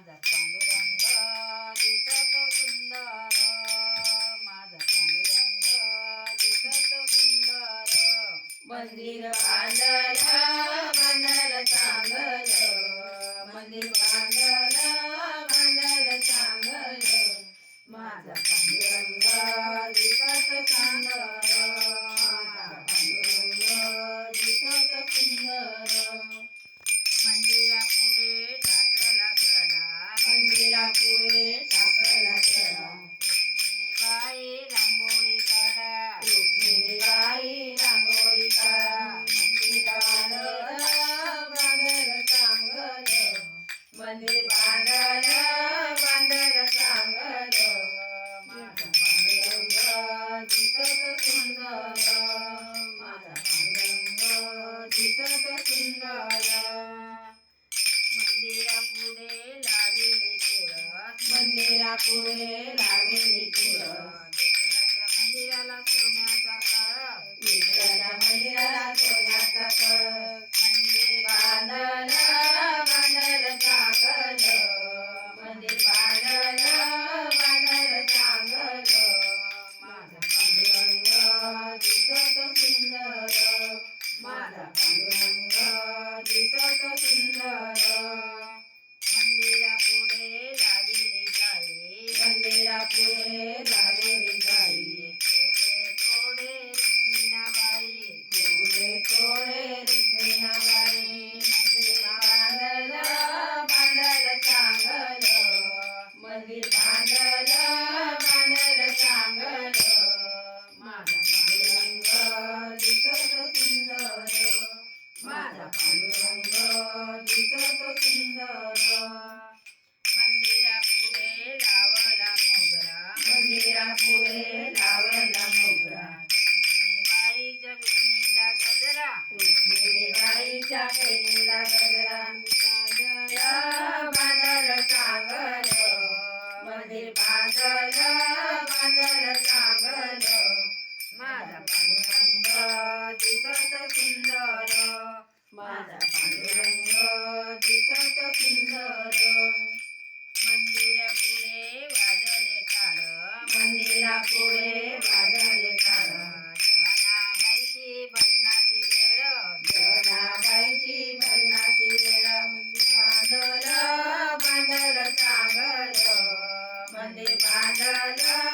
माझा पांडुरंग दिसत सुंदर. माझा पांडुरंग दिसत सुंदर. मंदिर बांधला बनल चांगलं. मनी बांधल बांधल सांगल माझा पांडुरंग दिसत सुंदर माझा पांडुरंग दिसत मंदिरा पुढे लाविले तुळस मंदिरा पुढे लाविले तुळस मंदिराला దిశతో సిందారు I got Magalang.